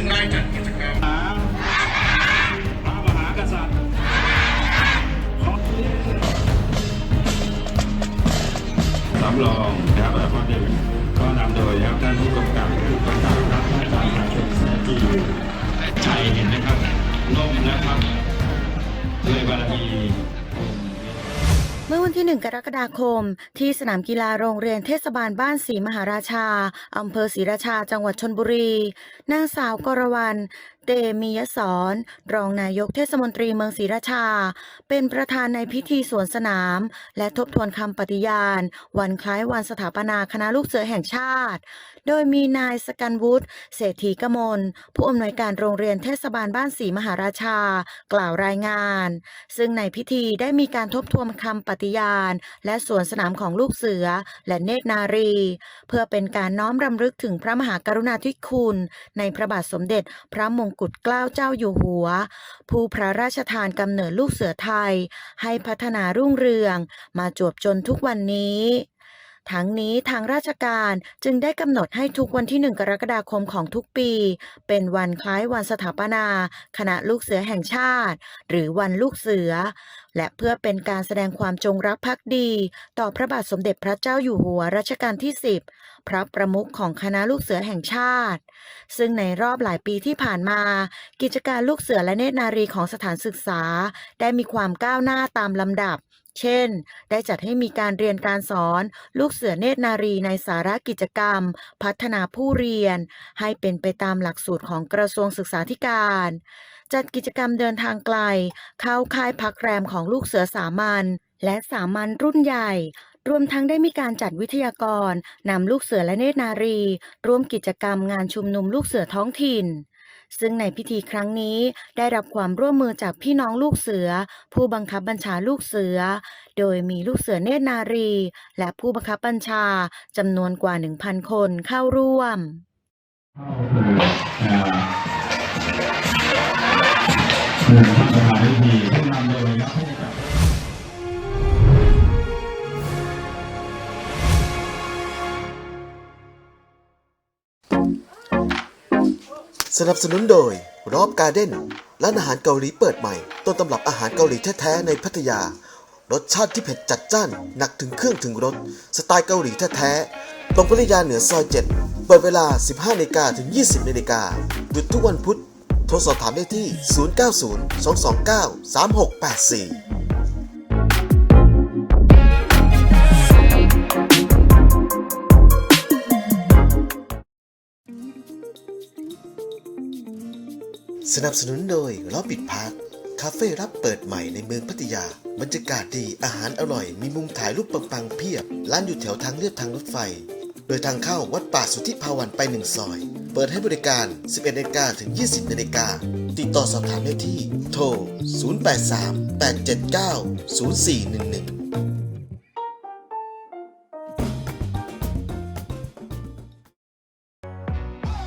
ึงได้จัดกิจกรรมหาพระมหากษัตริย์สำรองนะครับแบบว่าหนึ่งก็นำโดยนะครับท่านผู้กำกับผู้กำกับครับท่านประชาชนเสียจีชัยเห็นนะครับล่มนะครับด้วยบารมี เมื่อวันที่ 1 กรกฎาคม ที่สนามกีฬาโรงเรียนเทศบาลบ้านศรีมหาราชา อำเภอศรีราชา จังหวัดชนบุรี นางสาวกรวรรณเตมียสอนรองนายกเทศมนตรีเมืองศรีราชา เป็นประธานในพิธีสวนสนาม และทบทวนคำปฏิญาณ วันคล้ายวันสถาปนาคณะลูกเสือแห่งชาติ โดยมีนายสกันวุฒิเศรษฐีกมล ผู้อำนวยการโรงเรียนเทศบาลบ้านศรีมหาราชา กล่าวรายงาน ซึ่งในพิธีได้มีการทบทวนคำปฏิญาณ และสวนสนามของลูกเสือและเนตรนารี เพื่อเป็นการน้อมรำลึกถึงพระมหากรุณาธิคุณ ในพระบาทสมเด็จพระมงกุฎเกล้าเจ้าอยู่หัว ผู้พระราชทานกำเนิดลูกเสือไทย ให้พัฒนารุ่งเรือง มาจวบจนทุกวันนี้ ทั้งนี้ทางราชการจึงได้กำหนดให้ทุกวันที่ 1 กรกฎาคมของทุกปี เป็นวันคล้ายวันสถาปนา คณะลูกเสือแห่งชาติ หรือวันลูกเสือ และเพื่อเป็นการแสดงความจงรักภักดี ต่อพระบาทสมเด็จพระเจ้าอยู่หัวรัชกาลที่ 10 พระประมุขของคณะลูกเสือแห่งชาติ ซึ่งในรอบหลายปีที่ผ่านมา กิจการลูกเสือและเนตรนารีของสถานศึกษา ได้มีความก้าวหน้าตามลำดับเช่น ได้จัดให้มีการเรียนการสอน ลูกเสือเนตรนารีในสาระกิจกรรม พัฒนาผู้เรียน ให้เป็นไปตามหลักสูตรของกระทรวงศึกษาธิการ จัดกิจกรรมเดินทางไกล เข้าค่ายพักแรมของลูกเสือสามัญและสามัญรุ่นใหญ่รวมทั้งได้มีการจัดวิทยากรนำลูกเสือและเนตรนารี ร่วมกิจกรรมงานชุมนุมลูกเสือท้องถิ่น ซึ่งในพิธีครั้งนี้ได้รับความร่วมมือจากพี่น้องลูกเสือ ผู้บังคับบัญชาลูกเสือ โดยมีลูกเสือเนตรนารี และผู้บังคับบัญชาจำนวนกว่า 1,000 คนเข้าร่วมหนึ่งสถานพิธีผู้นำโดย สนับสนุนโดยรอบการ์เด้นร้านอาหารเกาหลีเปิดใหม่ ต้นตำรับอาหารเกาหลีแท้ๆในพัทยา รสชาติที่เผ็ดจัดจ้าน หนักถึงเครื่องถึงรส สไตล์เกาหลีแท้ๆตรงพัทยาเหนือซอย 7 เปิดเวลา 15นาฬิกาถึง 20นาฬิกาหยุดทุกวันพุธ โทรสอบถามได้ที่ 090 229 3684 สนับสนุนโดยล้อปิดพาร์คคาเฟ่รับเปิดใหม่ในเมืองพัทยา บรรยากาศดีอาหารอร่อย มีมุมถ่ายรูปปังๆเพียบ ร้านอยู่แถวทางเลียบทางรถไฟ โดยทางเข้าวัดป่าสุทธิภาวันไปหนึ่งซอย เปิดให้บริการ 11นาฬิกาถึง 20นาฬิกาติดต่อสอบถามได้ที่ โทร 083 879 0411